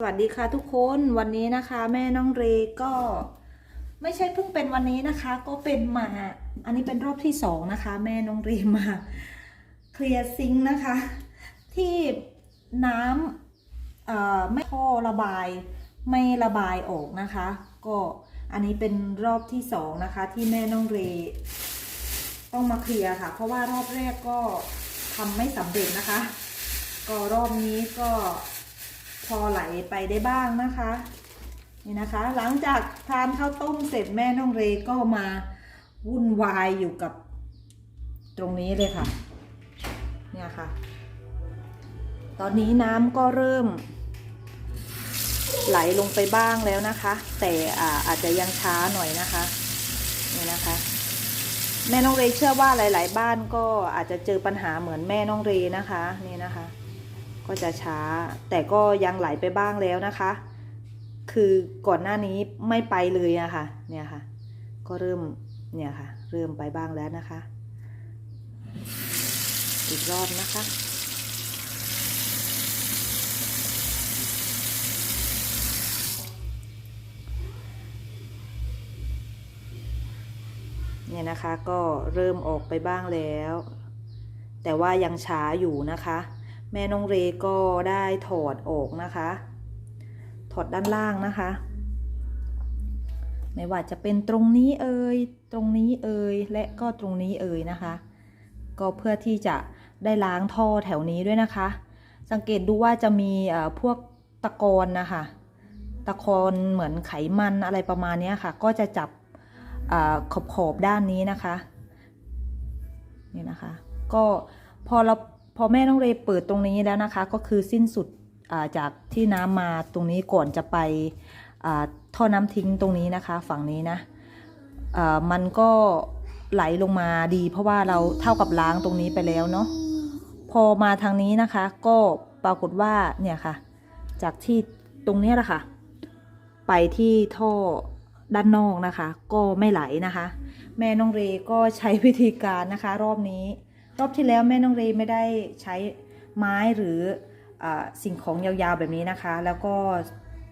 สวัสดีค่ะทุกคนวันนี้นะคะแม่น้องเรก็ไม่ใช่เพิ่งเป็นวันนี้นะคะ ก็เป็นมา อันนี้เป็นรอบที่สองนะคะ แม่น้องเรมาเคลียร์ซิงค์นะคะ ที่น้ำเอ่อไม่ท่อระบายไม่ระบายออกนะคะ ก็อันนี้เป็นรอบที่สองนะคะ ที่แม่น้องเรต้องมาเคลียร์ค่ะ เพราะว่ารอบแรกก็ทำไม่สำเร็จนะคะ ก็รอบนี้ก็ พอไหลไปได้บ้างนะคะ นี่นะคะ หลังจากทานข้าวต้มเสร็จแม่น้องเรก็มาวุ่นวายอยู่กับตรงนี้เลยค่ะ เนี่ยค่ะ ตอนนี้น้ำก็เริ่ม ไหลลงไปบ้างแล้วนะคะ แต่อาอาจจะยังช้าหน่อยนะคะ นี่นะคะ แม่น้องเรเชื่อว่าหลาย ๆ บ้านก็อาจจะเจอปัญหาเหมือนแม่น้องเรนะคะ นี่นะคะ ก็จะช้า แต่ก็ยังไหลไปบ้างแล้วนะคะ คือก่อนหน้านี้ไม่ไปเลยอะค่ะเนี่ยค่ะ ก็เริ่มเนี่ยค่ะ เริ่มไปบ้างแล้วนะคะ อีกรอบนะคะเนี่ยนะคะก็เริ่มออกไปบ้างแล้ว แต่ว่ายังช้าอยู่นะคะ แม่น้องเรก็ได้ถอดออกนะคะ ถอดด้านล่างนะคะ ไม่ว่าจะเป็นตรงนี้เอ่ยตรงนี้เอ่ยและก็ตรงนี้เอ่ยนะคะ ก็เพื่อที่จะได้ล้างท่อแถวนี้ด้วยนะคะ สังเกตดูว่าจะมีพวกตะกอนนะคะตะกอนเหมือนไขมันอะไรประมาณนี้ค่ะ ก็จะจับขอบขอบๆด้านนี้นะคะ นี่นะคะ ก็พอเรา พอแม่น้องเรย์เปิดตรงนี้แล้วนะคะ ก็คือสิ้นสุดาจากที่น้ำมาตรงนี้ก่อนจะไปท่อน้ำทิ้งตรงนี้นะคะ ฝั่งนี้นะมันก็ไหลลงมาดี เพราะว่าเราเท่ากับล้างตรงนี้ไปแล้วเนาะพอมาทางนี้นะคะ ก็ปรากฏว่าเนี่ยค่ะ จากที่ตรงนี้แหละค่ะ ไปที่ท่อด้านนอกนะคะ ก็ไม่ไหลนะคะ แม่น้องเรก็ใช้วิธีการนะคะ รอบนี้ รอบที่แล้วแม่น้องเรไม่ได้ใช้ไม้หรืออาสิ่งของยาวๆแบบนี้นะคะ แล้วก็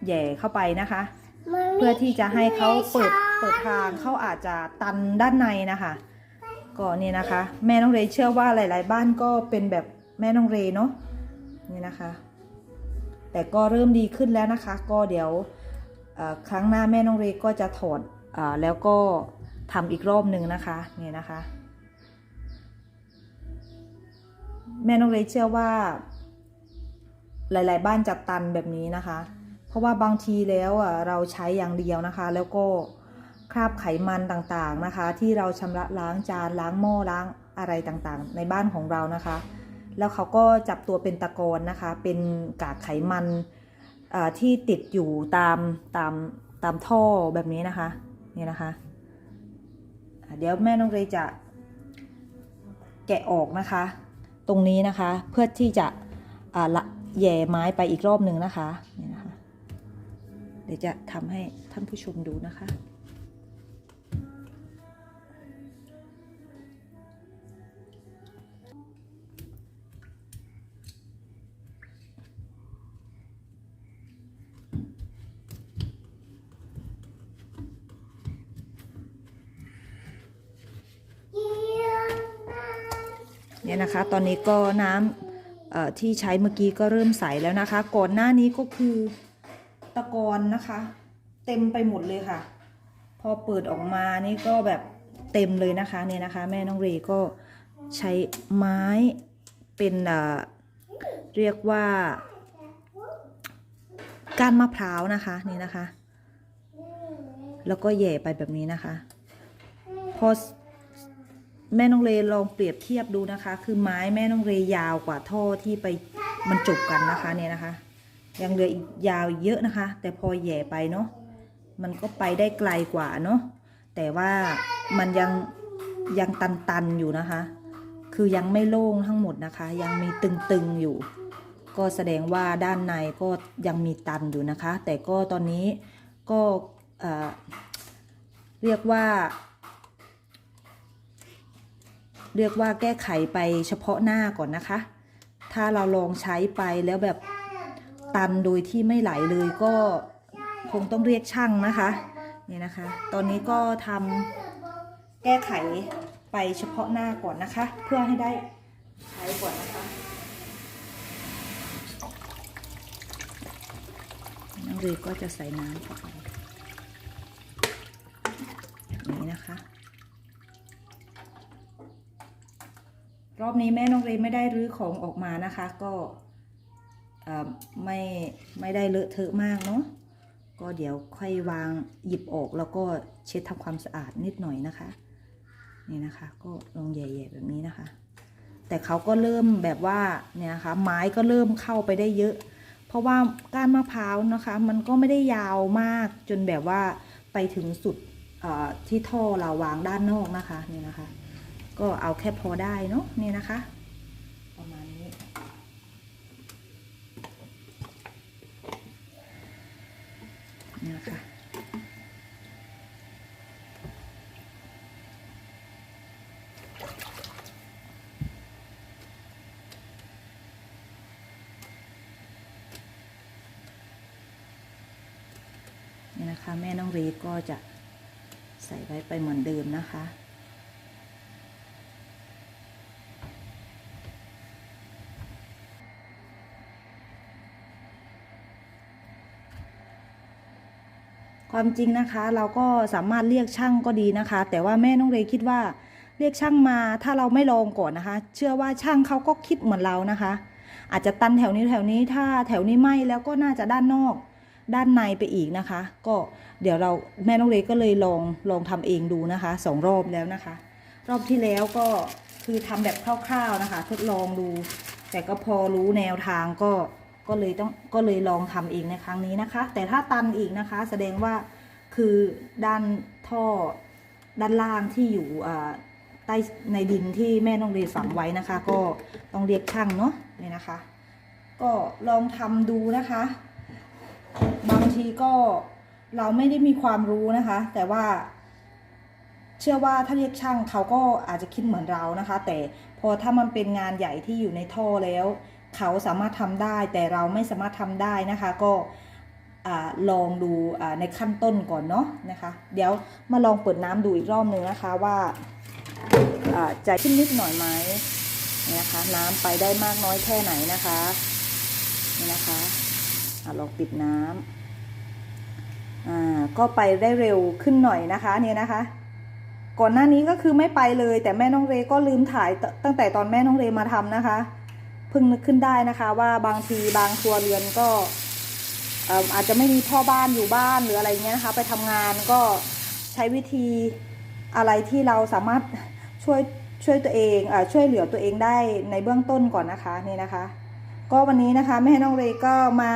แหย่เข้าไปนะคะ เพื่อที่จะให้เขาเปิดเปิดทางเขาอาจจะตันด้านในนะคะก็นี่นะคะ แม่น้องเรเชื่อว่าหลาย ๆ บ้านก็เป็นแบบแม่น้องเรเนาะนี่นะคะ แต่ก็เริ่มดีขึ้นแล้วนะคะ ก็เดี๋ยวเอ่อครั้งหน้าแม่น้องเรก็จะถอดอาแล้วก็ทำอีกรอบหนึ่งนะคะนี่นะคะ แม่น้องเรเชื่อว่า หลาย ๆ บ้านจะตันแบบนี้นะคะ เพราะว่าบางทีแล้วอะเราใช้อย่างเดียวนะคะ แล้วก็คราบไขมันต่างๆนะคะ ที่เราชำระล้างจานล้างหม้อล้างอะไรต่างๆ ในบ้านของเรานะคะ แล้วเขาก็จับตัวเป็นตะกอนนะคะ เป็นกากไขมันอ่าที่ติดอยู่ตามตามตามท่อแบบนี้นะคะนี่นะคะอะเดี๋ยวแม่น้องเรจะแกะออกนะคะ ตรงนี้นะคะ เพื่อที่จะละแย่ไม้ไปอีกรอบหนึ่งนะคะนี่นะคะ เดี๋ยวจะทำให้ท่านผู้ชมดูนะคะ เนี่ยนะคะ ตอนนี้ก็น้ำที่ใช้เมื่อกี้ก็เริ่มใสแล้วนะคะ ก่อนหน้านี้ก็คือตะกอนนะคะ เต็มไปหมดเลยค่ะ พอเปิดออกมานี่ก็แบบเต็มเลยนะคะเนี่ยนะคะ แม่น้องเรก็ใช้ไม้เป็นเรียกว่าก้านมะพร้าวนะคะนี่นะคะ แล้วก็แย่ไปแบบนี้นะคะ พอ แม่น้องเรลองเปรียบเทียบดูนะคะ คือไม้แม่น้องเรยาวกว่าท่อที่ไปมันจบกันนะคะเนี่ยนะคะ ยังเหลืออีกยาวเยอะนะคะ แต่พอแย่ไปเนาะมันก็ไปได้ไกลกว่าเนาะแต่ว่ามันยังยังตันๆอยู่นะคะ คือยังไม่โล่งทั้งหมดนะคะ ยังมีตึงๆอยู่ ก็แสดงว่าด้านในก็ยังมีตันอยู่นะคะ แต่ก็ตอนนี้ก็เเรียกว่า เรียกว่าแก้ไขไปเฉพาะหน้าก่อนนะคะ ถ้าเราลองใช้ไปแล้วแบบตันโดยที่ไม่ไหลเลยก็คงต้องเรียกช่างนะคะนี่นะคะ ตอนนี้ก็ทำแก้ไขไปเฉพาะหน้าก่อนนะคะ เพื่อให้ได้ใช้ก่อนนะคะน้องเรย์ก็จะใส่น้ำไปแบบนี้นะคะ รอบ นี้แม่น้องเรไม่ได้รื้อของออกมานะคะ ก็ไม่ไม่ได้เลอะเทอะมากเนาะก็เดี๋ยวค่อยวางหยิบออกแล้วก็เช็ดทำความสะอาดนิดหน่อยนะคะ นี่นะคะ ก็ลงแย่ๆแบบนี้นะคะ แต่เขาก็เริ่มแบบว่าเนี่ยนะคะไม้ก็เริ่มเข้าไปได้เยอะ เพราะว่าก้านมะพร้าวนะคะ มันก็ไม่ได้ยาวมากจนแบบว่าไปถึงสุดที่ท่อเราวางด้านนอกนะคะนี่นะคะ ก็เอาแค่พอได้เนาะนี่นะคะ ประมาณนี้ นี่นะคะนี่นะคะ แม่น้องเรดก็จะใส่ไว้ไปเหมือนเดิมนะคะ ความจริงนะคะ เราก็สามารถเรียกช่างก็ดีนะคะ แต่ว่าแม่น้องเรย์คิดว่าเรียกช่างมาถ้าเราไม่ลองก่อนนะคะ เชื่อว่าช่างเขาก็คิดเหมือนเรานะคะ อาจจะตันแถวนี้แถวนี้ถ้าแถวนี้ไหมแล้วก็น่าจะด้านนอก ด้านในไปอีกนะคะ ก็เดี๋ยวเราแม่น้องเรย์ก็เลยลองลองทำเองดูนะคะสองรอบแล้วนะคะ รอบที่แล้วก็คือทำแบบคร่าวๆนะคะ ทดลองดู แต่ก็พอรู้แนวทางก็ ก็เลยต้องก็เลยลองทำเองในครั้งนี้นะคะ แต่ถ้าตันอีกนะคะ แสดงว่าคือด้านท่อด้านล่างที่อยู่ใต้ในดินที่แม่น้องเรย์ฝังไว้นะคะ ก็ต้องเรียกช่างเนาะนี่นะคะ ก็ลองทำดูนะคะ บางทีก็เราไม่ได้มีความรู้นะคะ แต่ว่า เชื่อว่าถ้าเรียกช่างเขาก็อาจจะคิดเหมือนเรานะคะ แต่พอถ้ามันเป็นงานใหญ่ที่อยู่ในท่อแล้ว เขาสามารถทำได้แต่เราไม่สามารถทำได้นะคะ ก็ลองดูในขั้นต้นก่อนเนาะนะคะ เดี๋ยวมาลองเปิดน้ำดูอีกรอบหนึ่งนะคะว่าจะขึ้นนิดหน่อยไหมเนี่ยนะคะ น้ำไปได้มากน้อยแค่ไหนนะคะนี่นะคะอลองปิดน้ำอ่าก็ไปได้เร็วขึ้นหน่อยนะคะเนี่ยนะคะ ก่อนหน้านี้ก็คือไม่ไปเลย แต่แม่น้องเรก็ลืมถ่ายตั้งแต่ตอนแม่น้องเรมาทำนะคะ เพิ่งนึกขึ้นได้นะคะว่าบางทีบางครัวเรือนก็เอ่อาจจะไม่มีพ่อบ้านอยู่บ้านหรืออะไรเงี้ยนะคะ ไปทำงานก็ใช้วิธีอะไรที่เราสามารถช่วยช่วยตัวเองอช่วยเหลือตัวเองได้ในเบื้องต้นก่อนนะคะนี่นะคะ ก็วันนี้นะคะแม่น้องเรก็มา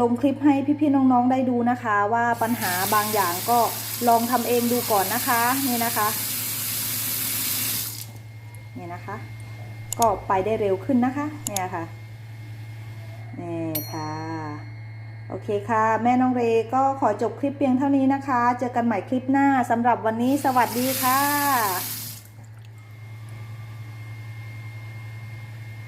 ลงคลิปให้พี่ๆน้องๆได้ดูนะคะ ว่าปัญหาบางอย่างก็ลองทำเองดูก่อนนะคะนี่นะคะ นี่นะคะ ก็ไปได้เร็วขึ้นนะคะเนี่ยค่ะนี่ค่ะ โอเคค่ะ แม่น้องเรก็ขอจบคลิปเพียงเท่านี้นะคะ เจอกันใหม่คลิปหน้าสำหรับวันนี้สวัสดีค่ะ